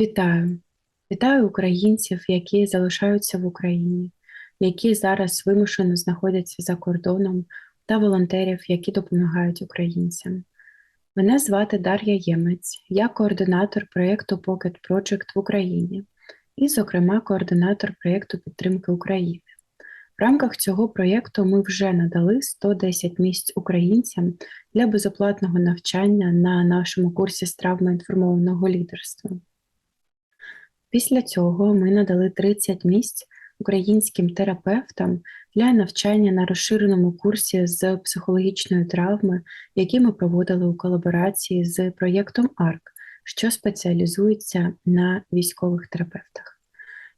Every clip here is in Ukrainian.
Вітаю! Вітаю українців, які залишаються в Україні, які зараз вимушено знаходяться за кордоном, та волонтерів, які допомагають українцям. Мене звати Дар'я Ємець, я координатор проєкту Pocket Project в Україні і, зокрема, координатор проєкту підтримки України. В рамках цього проєкту ми вже надали 110 місць українцям для безоплатного навчання на нашому курсі з травми інформованого лідерства. Після цього ми надали 30 місць українським терапевтам для навчання на розширеному курсі з психологічної травми, який ми проводили у колаборації з проєктом АРК, що спеціалізується на військових терапевтах.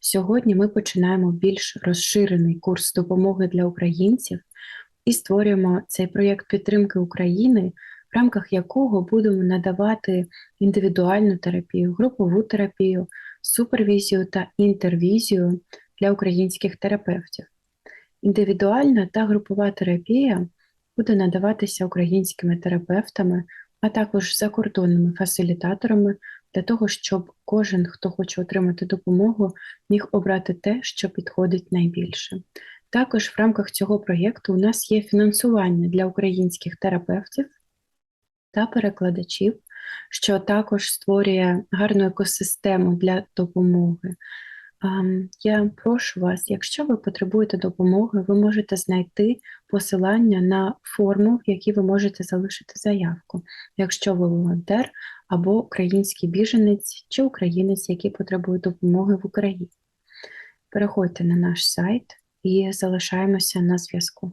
Сьогодні ми починаємо більш розширений курс допомоги для українців і створюємо цей проєкт підтримки України, в рамках якого будемо надавати індивідуальну терапію, групову терапію, супервізію та інтервізію для українських терапевтів. Індивідуальна та групова терапія буде надаватися українськими терапевтами, а також закордонними фасилітаторами для того, щоб кожен, хто хоче отримати допомогу, міг обрати те, що підходить найбільше. Також в рамках цього проєкту у нас є фінансування для українських терапевтів та перекладачів, що також створює гарну екосистему для допомоги. Я прошу вас, якщо ви потребуєте допомоги, ви можете знайти посилання на форму, в якій ви можете залишити заявку, якщо ви волонтер або український біженець чи українець, який потребує допомоги в Україні. Переходьте на наш сайт і залишаємося на зв'язку.